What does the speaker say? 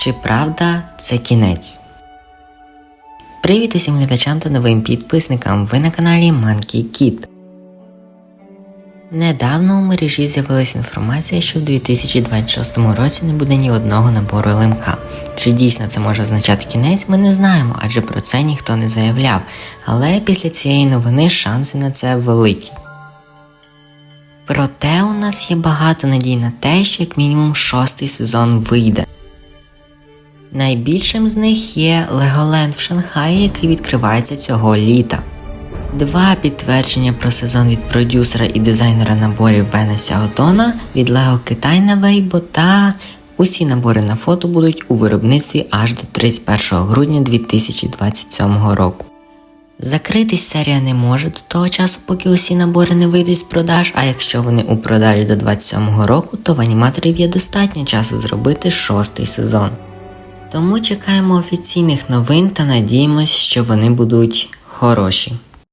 Чи правда це кінець? Привіт усім глядачам та новим підписникам. Ви на каналі Monkey Kid. Недавно у мережі з'явилася інформація, що в 2026 році не буде ні одного набору ЛМК. Чи дійсно це може означати кінець, ми не знаємо, адже про це ніхто не заявляв. Але після цієї новини шанси на це великі. Проте у нас є багато надій на те, що як мінімум шостий сезон вийде. Найбільшим з них є Legoland в Шанхаї, який відкривається цього літа. Два підтвердження про сезон від продюсера і дизайнера наборів Вена Сяготона від Lego Китай на Weibo та усі набори на фото будуть у виробництві аж до 31 грудня 2027 року. Закритись серія не може до того часу, поки усі набори не вийдуть з продаж, а якщо вони у продажі до 27 року, то в аніматорів є достатньо часу зробити шостий сезон. Тому чекаємо офіційних новин та надіємось, що вони будуть хороші.